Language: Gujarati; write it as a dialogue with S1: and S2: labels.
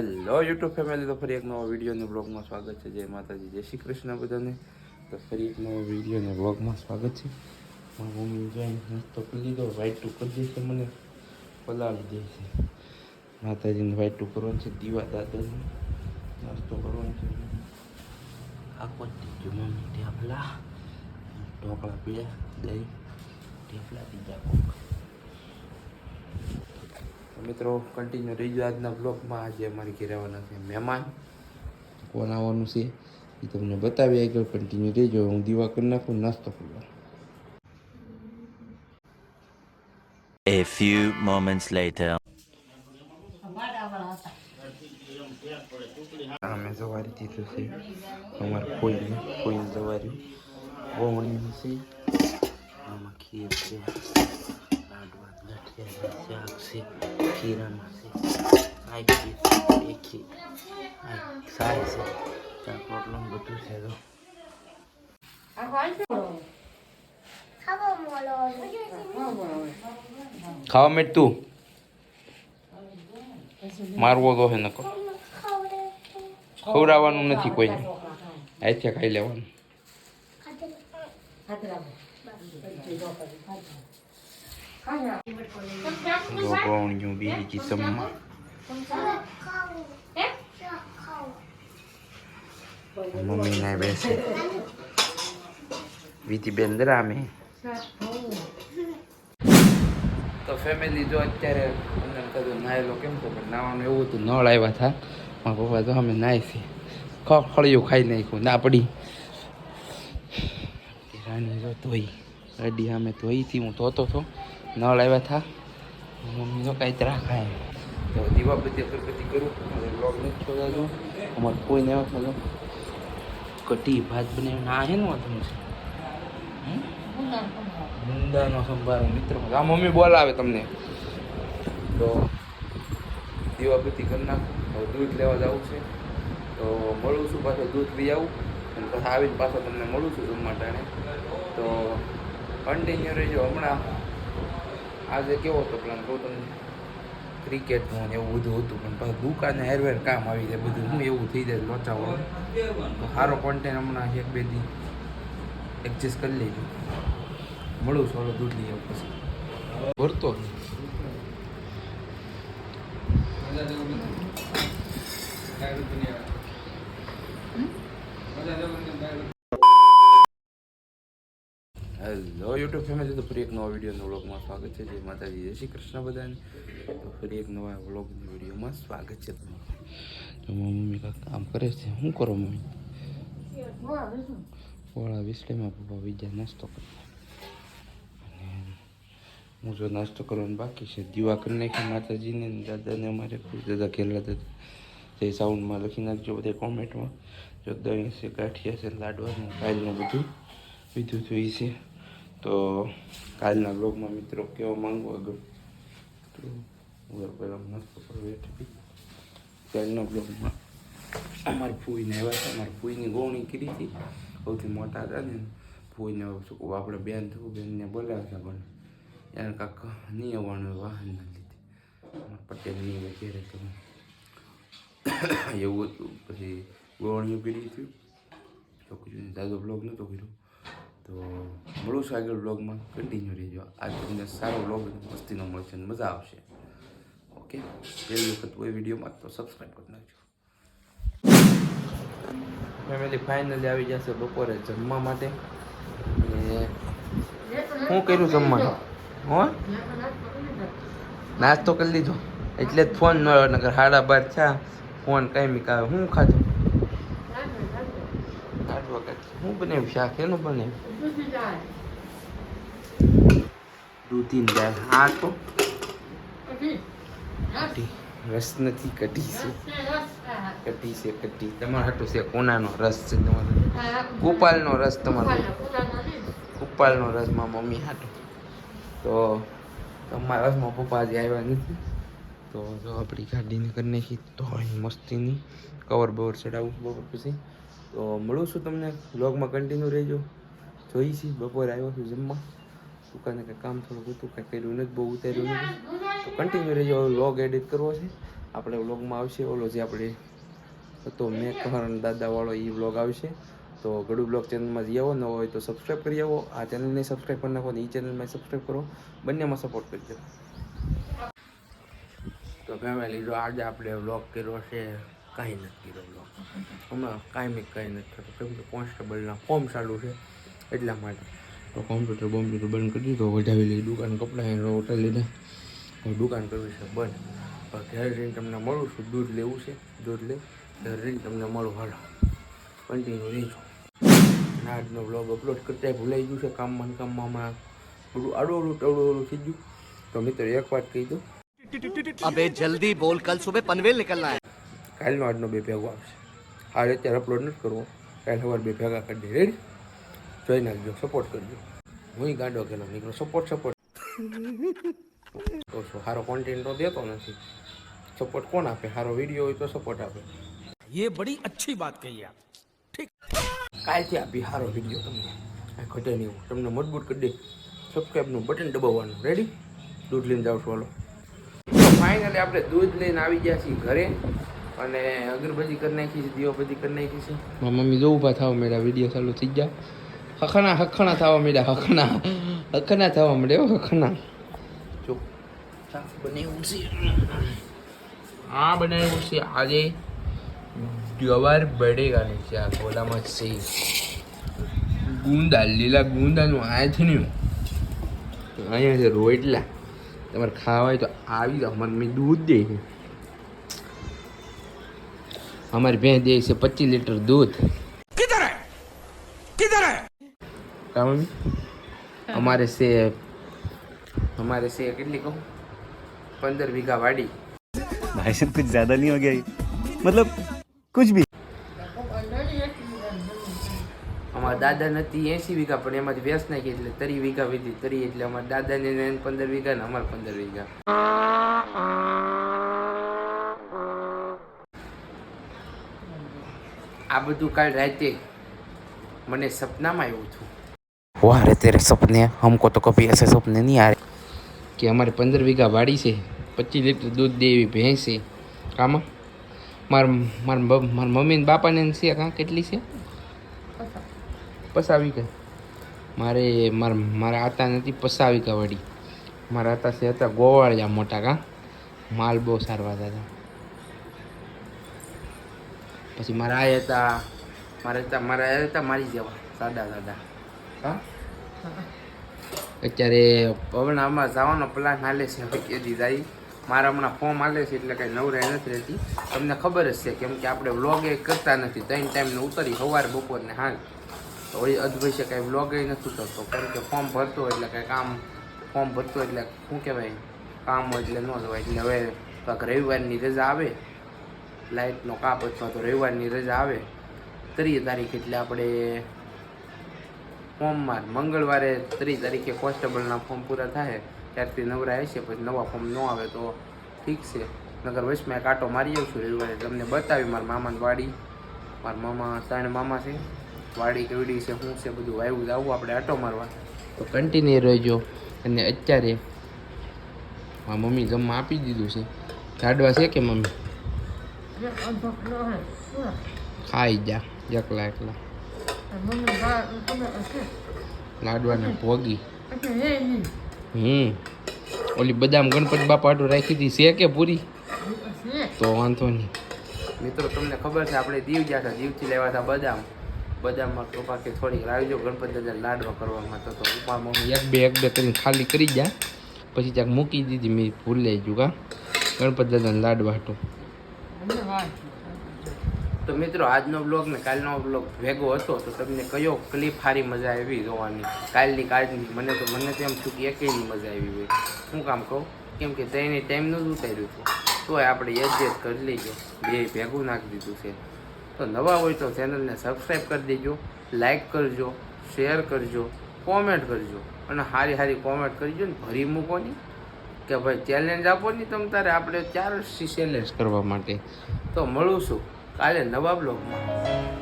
S1: હેલો યુટ્યુબ ફેમિલી તો ફરી એક નવો વિડીયોને બ્લોગમાં સ્વાગત છે. જય માતાજી, જય શ્રી કૃષ્ણ બધાને. તો ફરી એક નવો વિડીયોને બ્લોગમાં સ્વાગત છે. મારા મમ્મી જોઈને નાસ્તો કરી લીધો. વાઈટ ટુ કરી દેશે મને. પલાળી દે છે માતાજીને વાઈટ ટુ કરવાનું છે. દીવા દાદાને નાસ્તો કરવાનો છે. આખો દીધું મમ્મી ઢેફલા ઢોકળા પીળા દહીં ઢેપલા બીજા કોક. મિત્રો કન્ટિન્યુ રહીજો આજના બ્લોગમાં આજે અમારી ઘેર આવવાના છે મહેમાન. કોણ આવવાનું છે એ તમને બતાવી આગળ. કન્ટિન્યુ રહીજો. હું દીવા કરી નાખું નાસ્તો કરવા
S2: A few moments later.
S1: આ મેં સવારી દીધું છે. અમારે કોઈ કોઈ સવારી. ગોમણીની છે. આમાં ખીર છે. શાક છે ખીરામાં છે આ ખીર ખીર આ સારી છે રોટલો ને બધું છે તો ખાવા મેટ તું મારવો તો હે નકો ખવડાવવાનું નથી કોઈને અહીંથી ખાઈ લેવાનું. ગોગવણિયું બીજી જમવા મમ્મી ના બેસે વીતી બેન રામે તો ફેમિલી જો અત્યારે અંદર કદું નાયેલો કેમ તો પણ નાવાનું એવું હતું, નળ આવ્યા હતા મારા પપ્પા તો અમે નાહી છે ખળિયું ખાઈ નાખ્યું, ના પડી. રાણી જો ધોઈ. રેડી અમે ધોઈથી હું ધોતો હતો નળ આવ્યા થા. મમ્મી તો કાંઈ ત્રા ખાય તો દીવા બધી અગરબત્તી કરું. બ્લોગ નથી છોડાજો અમારે કોઈ નહીં થયો કટી ભાત બનાવી ના, હે ને વાંધો છે હમ? સંભાર, મિત્ર. આ મમ્મી બોલાવે તમને. તો દીવાબત્તી કરી નાખું. દૂધ લેવા જવું છે. તો મળું છું પાછું દૂધ લઈ આવું. અને પછી આવીને પાછો તમને મળું છું જમવા ટાણે. તો કન્ટિન્યુ રહેજો હમણાં. આજે કેવો હતો પ્લાન કહું તમને. ક્રિકેટનું ને એવું બધું હતું, પણ પછી દુકાને હેરવેર કામ આવી જાય, બધું હું એવું થઈ જાય લોચાવાળું સારો કોન્ટેન્ટ હમણાં એક બે દી એડજસ્ટ કરી લેજો. મળું હવે દૂધ લઈ આવું પછી. ભરતો હેલો યુટ્યુબ ફેમિલી તો ફરી એક નવા વિડીયોના વ્લોગમાં સ્વાગત છે. જય માતાજી. જય શ્રી કૃષ્ણ બધાને. તો ફરી એક નવા વ્લોગની વિડીયોમાં સ્વાગત છે તમારું. મમ્મી કાંઈક કામ કરે છે. શું કરો મમ્મી? વાળા વિસલેમાં પપ્પા બીજા નાસ્તો કરતા અને હું જો નાસ્તો કરવાનો બાકી છે. દીવા કરી નાખી માતાજીને દાદાને અમારે. દાદા ખેલા દાદા. તે સાઉન્ડમાં લખી નાખજો બધા કોમેન્ટમાં જો દહીં છે, ગાંઠિયા છે, લાડવાનું કાલનું બધું. બીજું જોઈ છે. તો કાલના બ્લોગમાં મિત્રો કેવા માંગુ આગળ, તો હું પહેલાં કરવા બેઠી કાલના બ્લોગમાં અમારી ફૂઈને આવ્યા હતા, અમારી ફૂઈની ગોવણી કરી હતી. સૌથી મોટા હતા ને, ફૂઈને શું આપણે બેન થયું બેનને બોલાવ્યા પણ એને કાકા, નહીં આવવાનું વાહનના લીધે. અમારા પટેલ નહીં વગેરે તો. એવું હતું. પછી ગોવણીઓ કરી હતી. છોકરીઓને દાદો બ્લોગ નહોતો કર્યો. તો મળું છું આગળ બ્લોગમાં કન્ટિન્યુ રહેજો. આજ તમને સારો બ્લોગ મસ્તીનો મળશે અને મજા આવશે. ઓકે પહેલી વખત કોઈ વિડીયોમાં તો સબસ્ક્રાઈબ કરી નાખજો. ફેમિલી ફાઇનલી આવી જશે બપોરે જમવા માટે. શું કર્યું જમવાનું? હો? નાસ્તો કરી લીધો. એટલે ફોન ન નગર સાડા બાર થયા. ફોન કાંઈ કાવે શું ખાધું? શું બનાવ્યું શાક, એનું બનાવ્યું દૂધી દાળ. હા તો રસ નથી, કઢી છે. કઢી છે, કઢી. તમારે હાટું છે કોનાનો રસ છે તમારો? ગોપાલનો રસ તમારો? ગોપાલનો રસમાં મમ્મી હાટું. તો તમારા રસમાં પપ્પા હજી આવ્યા નથી. તો જો આપણી ગાડીને કરી નાખી. તો મસ્તીની કવર બવર ચડાવું બપોર પછી. તો મળું છું તમને વ્લોગમાં કન્ટિન્યુ રહેજો. જોઈ છી, બપોરે આવ્યો છું જમવા. દુકાને કંઈ કામ થોડુંક હતું, કાંઈ કર્યું નથી, બહુ ઉતાર્યું નથી. તો કન્ટિન્યુ રહેજો વ્લોગ એડિટ કરવો છે. આપણે વ્લોગમાં આવશે, ઓલો જે આપણે હતો મેં કહરણ દાદાવાળો એ વ્લોગ આવશે. તો ગડુ બ્લોગ ચેનલમાં જઈ આવો, ન હોય તો સબસ્ક્રાઈબ કરી આવો. આ ચેનલને સબસ્ક્રાઈબ કરી નાખો ને એ ચેનલમાં સબસ્ક્રાઈબ કરો. બંનેમાં સપોર્ટ કરજો. તો ફેમિલી, જો આજે આપણે વ્લોગ કર્યો છે. કાંઈ નથી રહ્યો હમણાં કાંઈ કાંઈ નથી થતું. કેમ કે કોન્સ્ટેબલના ફોર્મ ચાલુ છે એટલા માટે. તો કોમ્પ્યુટર બોમ્પ્યુટર બંધ કરી દીધો વધાવી લઈ દુકાન કપડાં હોટલ લીધા. હવે દુકાન કરવી છે બંધ. ઘેર જઈને તમને મળું છું દૂધ લેવું છે દૂધ લે ઘેર જઈને તમને મળું હાલો. કન્ટિન્યુ રહેજો. આજનો બ્લોગ અપલોડ કરતા ભૂલાઈ ગયું છે કામમાં કામમાં હમણાં થોડું આડું ટવડું ઓળું થઈ ગયું. તો મિત્ર એક વાત કહી દઉં.
S3: અબે જલ્દી બોલ કલ સુબહ પનવેલ નીકળના
S1: કાલનો આજનો બે ભેગો આવશે આજે અત્યારે અપલોડ નથી કરવો કાલે સવારે બે ભેગા કરી દે રેડી જોઈ નાખજો સપોર્ટ કરજો હું ગાંડો ગયેલો નીકળો સપોર્ટ સપોર્ટ તો શું સારો કોન્ટેન્ટ તો દેતો નથી સપોર્ટ કોણ આપે સારો વિડીયો હોય તો સપોર્ટ આપે
S3: ये बड़ी अच्छी बात कही आप
S1: કાલથી આપી સારો વિડીયો તમને આ ઘટે નહીં એવું. તમને મજબૂત કરી દે સબસ્ક્રાઈબનું બટન દબાવવાનું રેડી દૂધ લઈને જાઉં છું હાલો ફાઇનલી આપણે દૂધ લઈને આવી ગયા છીએ ઘરે અને અગરબત્તી કરી નાખી છે, દીવાબત્તી કરી નાખી છે. મારા મમ્મી જો ઊભા થવા મળ્યા વીડિયો ચાલુ થઈ ગયા. હખણા હખણા થવા મળ્યા હખણા હખણા થવા મળ્યા હખણા જો શાક બનાવ્યું છે. આ બનાવ્યું છે. આજે ગવાર બડેગાની છે આ ગોલામાં છે. ગુંદા, લીલા ગુંદાનું આ ને. અહીંયા છે રોટલા. તમારે ખાવા હોય તો આવી જાઓ. મને દૂધ દે છે. અમારી ભેંસ દે છે પચીસ લીટર દૂધ
S3: किधर है किधर है
S1: કા મમ્મી અમારે છે અમારે છે કેટલી કહું પંદર વીઘા વાડી
S4: भाई साहब कुछ ज्यादा नहीं हो गया ये? मतलब कुछ भी
S1: અમારા દાદા નથી એસી વીઘા પણ એમાંથી વેસ નાખી એટલે તરી વીઘા વીધી તરી એટલે અમારા દાદાને ને એને પંદર વીઘા ને અમારે પંદર વીઘા આ બધું કાલ રાતે મને સપનામાં આવ્યું હતું. વાહ રે તેરે સપને હમકો તો કભી એસે સપને નહીં આ કે અમારે પંદર વીઘા વાડી છે પચીસ લીટર દૂધ દે એવી ભેંસ છે. કામાં માર માર મારા મમ્મી ને બાપાને છે કાં કેટલી છે? પસાવી કે મારે માર મારા આતા નથી પસાવી કા વાડી. મારા આતા છે હતા ગોવાળિયા મોટા કાં. માલ બહુ સારવા હતા પછી મારા આ હતા, મારા હતા, મારા આ હતા, મારી જેવા, સાદા સાદા. હા? અત્યારે પવન આમાં જવાનો પ્લાન હાલે છે, હવે કેદી જાય. મારા હમણાં ફોર્મ હાલે છે, એટલે કંઈ નવરાઈ નથી રહેતી. તમને ખબર જ છે, કેમ કે આપણે વ્લોગ એ કરતા નથી. ત્રણ ટાઈમને ઉતરી, સવાર બપોરને હાલ. તો એ અદભય છે કાંઈ વ્લોગ નથી કરતો. કારણ કે ફોર્મ ભરતો એટલે કાંઈ કામ ફોર્મ ભરતો એટલે શું કહેવાય? કામ હોય એટલે ન જવાય. એટલે હવે કાંઈક રવિવારની રજા આવે લાઇટનો કાપ અથવા તો રવિવારની રજા આવે ત્રીસ તારીખ એટલે આપણે ફોર્મમાં મંગળવારે ત્રીસ તારીખે કોન્સ્ટેબલના ફોર્મ પૂરા થાય, ત્યારથી નવરા હશે, પછી નવા ફોર્મ ન આવે તો ઠીક છે. નગર વચમાં એક મારી મારી આવશું રવિવારે તમને બતાવી, મારા મામાની વાડી, મારા મામા ત્રણ મામા છે, વાડી કેવડી છે, શું છે, બધું વાયવું આવું, આપણે આટો મારવા. તો કન્ટિન્યુ રહેજો, અને અત્યારે મારા મમ્મી જમવા આપી દીધું છે. લાડવા છે કે મમ્મી? ખાઈ જા એકલા એકલા. લાડવાના ભોગી. હમ. ઓલી બદામ ગણપતિ બાપા હાટુ રાખી હતી છે કે પૂરી? તો વાંધો નહીં. મિત્રો તમને ખબર છે આપણે દીવ ગયા હતા દીવથી લેવા હતા બદામ. બદામમાં કૃપા કે થોડીક લાવજો ગણપતિ દાદા લાડવા કરવામાં તો ઉપમા મમ્મી એક બે એક બે કરીને ખાલી કરી જા. પછી ત્યાં મૂકી દીધી મેં ભૂલે ગયું કા ગણપતિ દાદાને લાડવા હાટું. તો મિત્રો, આજનો બ્લોગ ને કાલનો બ્લોગ ભેગો હતો, તો તમને કયો ક્લિપ સારી મજા આવી જોવાની? કાલની કાલની, મને તો મને તો એમ થયું કે એકેયની મજા આવી હોય. શું કામ કહું? કેમ કે તેને ટાઈમનું જ ઉતાર્યું હતું. તોય આપણે એડજસ્ટ કરી લઈએ બે ભેગું નાખી દીધું છે. તો નવા હોય તો ચેનલને સબસ્ક્રાઈબ કરી દેજો લાઈક કરજો શેર કરજો કોમેન્ટ કરજો. અને સારી સારી કોમેન્ટ કરજો ને ભરી મૂકો નહીં કે ભાઈ ચેલેન્જ આપો ને તમ તારે આપણે ચાર ચેલેન્જ કરવા માટે. તો મળું છું કાલે નવા બ્લોગમાં.